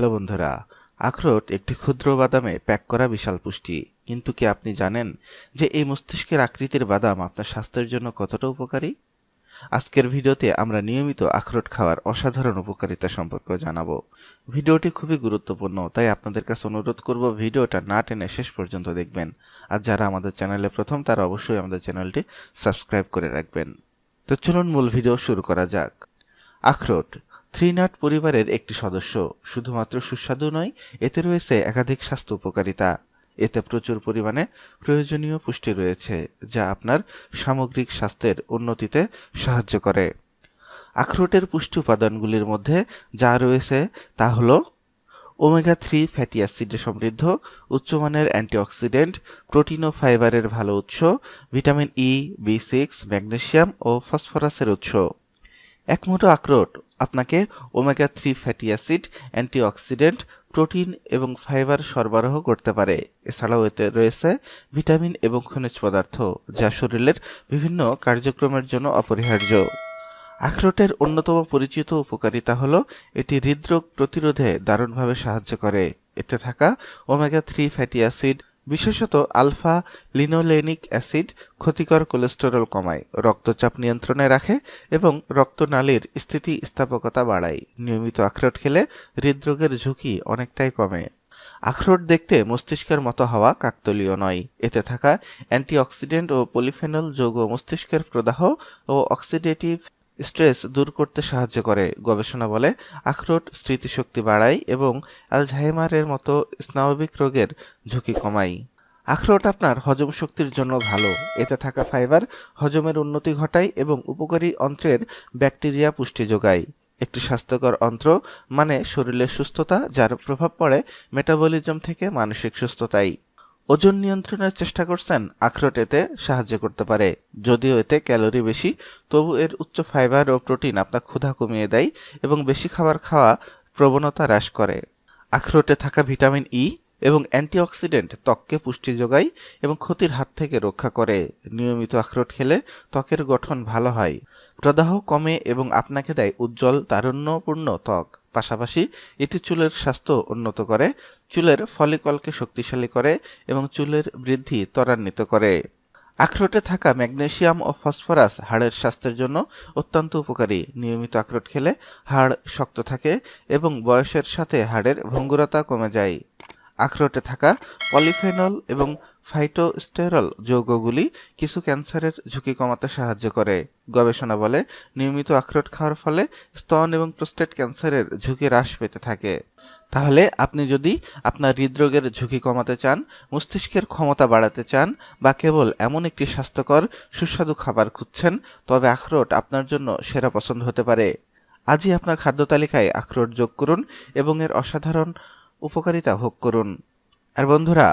Hello বন্ধুরা, আখরোট একটি ক্ষুদ্র বাদামে প্যাক করা বিশাল পুষ্টি। কিন্তু কি আপনি জানেন যে এই মস্তিষ্কের আকৃতির বাদাম আপনার স্বাস্থ্যের জন্য কতটা উপকারী? আজকের ভিডিওতে আমরা নিয়মিত আখরোট খাওয়ার অসাধারণ উপকারিতা সম্পর্কে জানাব। ভিডিওটি খুবই গুরুত্বপূর্ণ, তাই আপনাদের কাছে অনুরোধ করব ভিডিওটা না টেনে শেষ পর্যন্ত দেখবেন। আর যারা আমাদের চ্যানেলে প্রথম, তারা অবশ্যই আমাদের চ্যানেলটি সাবস্ক্রাইব করে রাখবেন। তো চলুন মূল ভিডিও শুরু করা যাক। আখরোট থ্রি নাট পরিবারের একটি সদস্য। শুধুমাত্র সুস্বাদু নয়, এতে রয়েছে একাধিক স্বাস্থ্য উপকারিতা। এতে প্রচুর পরিমাণে প্রয়োজনীয় পুষ্টি রয়েছে, যা আপনার সামগ্রিক স্বাস্থ্যের উন্নতিতে সাহায্য করে। আখরোটের পুষ্টি উপাদানগুলির মধ্যে যা রয়েছে তা হলো ওমেগা থ্রি ফ্যাটি অ্যাসিডে সমৃদ্ধ, উচ্চমানের অ্যান্টিঅক্সিডেন্ট, প্রোটিন ও ফাইবারের ভালো উৎস, vitamin E B six magnesium ও ফসফরাসের উৎস। এক মুঠো আখরোট আপনাকে omega three fatty acid antioxidant protein এবং ফাইবার সরবরাহ করতে পারে। এছাড়াও এতে রয়েছে ভিটামিন এবং খনিজ পদার্থ, যা শরীরের বিভিন্ন কার্যক্রমের জন্য অপরিহার্য। আখরোটের অন্যতম পরিচিত উপকারিতা হল, এটি হৃদরোগ প্রতিরোধে দারুণভাবে সাহায্য করে। এতে থাকা ওমেগা থ্রি ফ্যাটি অ্যাসিড বিশেষত আলফা লিনোলেনিক অ্যাসিড ক্ষতিকর কোলেস্টেরল কমায়, রক্তচাপ নিয়ন্ত্রণে রাখে এবং রক্তনালীর স্থিতিস্থাপকতা বাড়ায়। নিয়মিত আখরোট খেলে হৃদরোগের ঝুঁকি অনেকটাই কমে। আখরোট দেখতে মস্তিষ্কের মতো হওয়া কাকতলীয় নয়। এতে থাকা অ্যান্টিঅক্সিডেন্ট ও পলিফেনল যৌগ মস্তিষ্কের প্রদাহ ও অক্সিডেটিভ স্ট্রেস দূর করতে সাহায্য করে, গবেষণা বলে। আখরোট, স্মৃতিশক্তি বাড়ায় এবং অ্যালঝাইমারের মতো স্নায়বিক রোগের ঝুঁকি কমায়। আখরোট আপনার হজম শক্তির জন্য ভালো। এতে থাকা ফাইবার হজমের উন্নতি ঘটায় এবং উপকারী অন্ত্রের ব্যাকটেরিয়া পুষ্টি যোগায়। একটি স্বাস্থ্যকর অন্ত্র মানে শরীরের সুস্থতা, যার প্রভাব পড়ে মেটাবলিজম থেকে মানসিক সুস্থতায়। ওজন নিয়ন্ত্রণের চেষ্টা করছেন, আখরোট এতে সাহায্য করতে পারে। যদিও এতে ক্যালোরি বেশি, তবু এর উচ্চ ফাইবার ও প্রোটিন আপনার ক্ষুধা কমিয়ে দেয় এবং বেশি খাবার খাওয়া প্রবণতা হ্রাস করে। আখরোটে থাকা ভিটামিন ই এবং অ্যান্টিঅক্সিডেন্ট ত্বককে পুষ্টি যোগায় এবং ক্ষতির হাত থেকে রক্ষা করে। নিয়মিত আখরোট খেলে ত্বকের গঠন ভালো হয়। প্রদাহ কমে এবং আপনাকে দেয় উজ্জ্বল, তারুণ্যপূর্ণ ত্বক। পাশাপাশি এটি চুলের স্বাস্থ্য উন্নত করে, চুলের ফলিকলকে শক্তিশালী করে এবং চুলের বৃদ্ধি ত্বরান্বিত করে। আখরোটে থাকা ম্যাগনেশিয়াম ও ফসফরাস হাড়ের স্বাস্থ্যের জন্য অত্যন্ত উপকারী। নিয়মিত আখরোট খেলে হাড় শক্ত থাকে এবং বয়সের সাথে হাড়ের ভঙ্গুরতা কমে যায়। আখরোটে থাকা পলিফেনল এবং ফাইটোস্টেরল যৌগগুলি কিছু ক্যান্সারের ঝুঁকি কমাতে সাহায্য করে। গবেষণা বলে, নিয়মিত আখরোট খাওয়ার ফলে স্তন এবং প্রোস্টেট ক্যান্সারের ঝুঁকি হ্রাস পেতে থাকে। তাহলে আপনি যদি আপনার হৃদরোগের ঝুঁকি কমাতে চান, মস্তিষ্কের ক্ষমতা বাড়াতে চান বা কেবল এমন একটি স্বাস্থ্যকর, সুস্বাদু খাবার খুঁজছেন, তবে আখরোট আপনার জন্য সেরা পছন্দ হতে পারে। আজই আপনার খাদ্য তালিকায় আখরোট যোগ করুন এবং এর অসাধারণ উপকারিতা ভোগ করুন। আর বন্ধুরা,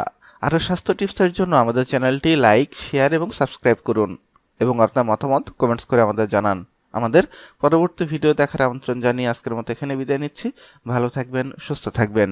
আরও স্বাস্থ্য টিপসের জন্য আমাদের চ্যানেলটি লাইক, শেয়ার এবং সাবস্ক্রাইব করুন এবং আপনার মতামত কমেন্টস করে আমাদের জানান। আমাদের পরবর্তী ভিডিও দেখার আমন্ত্রণ জানিয়ে আজকের মতো এখানে বিদায় নিচ্ছি। ভালো থাকবেন, সুস্থ থাকবেন।